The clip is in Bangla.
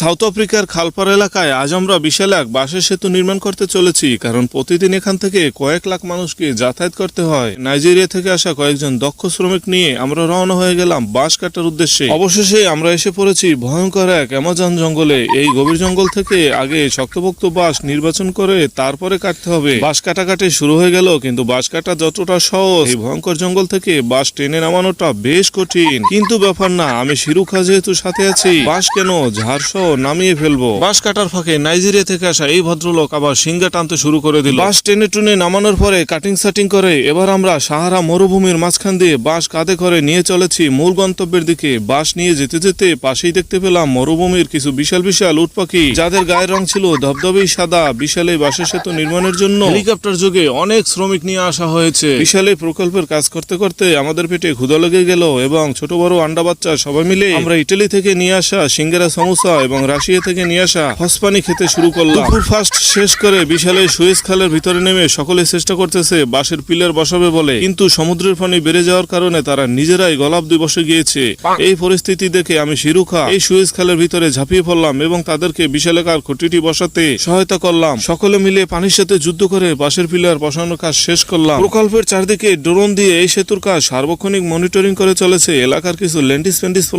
সাউথ আফ্রিকার খালপার এলাকায় আজ আমরা বিশাল এক বাসের সেতু নির্মাণ করতে চলেছি, কারণ প্রতিদিন এখান থেকে কয়েক লাখ মানুষকে যাতায়াত করতে হয়। নাইজেরিয়া থেকে আসা কয়েকজন দক্ষ শ্রমিক নিয়ে আমরা রওনা হয়ে গেলাম বাঁশ কাটার উদ্দেশ্যে। অবশেষে আমরা এসে পড়েছি ভয়ঙ্কর এক অ্যামাজন জঙ্গলে। এই গভীর জঙ্গল থেকে আগে শক্তপোক্ত বাঁশ নির্বাচন করে তারপরে কাটতে হবে। বাঁশ কাটাকাটি শুরু হয়ে গেল, কিন্তু বাঁশ কাটা যতটা সহজ, এই ভয়ঙ্কর জঙ্গল থেকে বাঁশ টেনে নামানোটা বেশ কঠিন। কিন্তু ব্যাপার না, আমি শিরুখা যেহেতু সাথে আছি বাঁশ কেন ঝাড় সহ নামিয়ে ফেলব। বাঁশ কাটার ফাঁকে নাইজেরিয়া থেকে আসা এই ভদ্রলোক আবার সিঙ্গা টানতে শুরু করে দিল। বাঁশ টেনে টুনে নামানোর পরে কাটিং সাটিং করে। এবার আমরা সাহারা মরুভূমির মাঝখান দিয়ে বাঁশ কাঁধে করে নিয়ে চলেছি। মূল গন্তব্যের দিকে বাঁশ নিয়ে যেতে যেতে পাশেই দেখতে পেলাম মরুভূমির কিছু বিশাল বিশাল উট পাখি। যাদের গায়ের রং ছিল ধবধবেই সাদা। বিশাল এই বাঁশের সেতু নির্মাণের জন্য হেলিকপ্টার যোগে অনেক শ্রমিক নিয়ে আসা হয়েছে। বিশাল এই প্রকল্পের কাজ করতে করতে আমাদের পেটে ক্ষুদা লেগে গেল এবং ছোট বড় আন্ডা বাচ্চা সবাই মিলে আমরা ইটালি থেকে নিয়ে আসা সিঙ্গারা সমোসা এবং রাশিয়া থেকে নিয়ে আসা হসপানি খেতে শুরু করলাম। দুপুর ফার্স্ট শেষ করে বিশাল সুয়েজ খালের ভিতরে নেমে সকলে চেষ্টা করতেছে, বাঁশের পিলার বসাবে বলে। কিন্তু সমুদ্রের পানি বেড়ে যাওয়ার কারণে তারা নিজেরাই গলাব দুই বসে গিয়েছে। এই পরিস্থিতি দেখে আমি শিরুখা এই সুয়েজ খালের ভিতরে ঝাঁপিয়ে পড়লাম এবং তাদেরকে বিশালাকার খুঁটিটি বসাতে সহায়তা করলাম। সকলে মিলে পানির সাথে যুদ্ধ করে বাঁশের পিলার বসানোর কাজ শেষ করলাম। প্রকল্পের চারদিকে ড্রোন দিয়ে এই সেতুর কাজ সার্বক্ষণিক মনিটরিং করে চলেছে। এলাকার কিছু ল্যান্ডিস প্যান্ডিস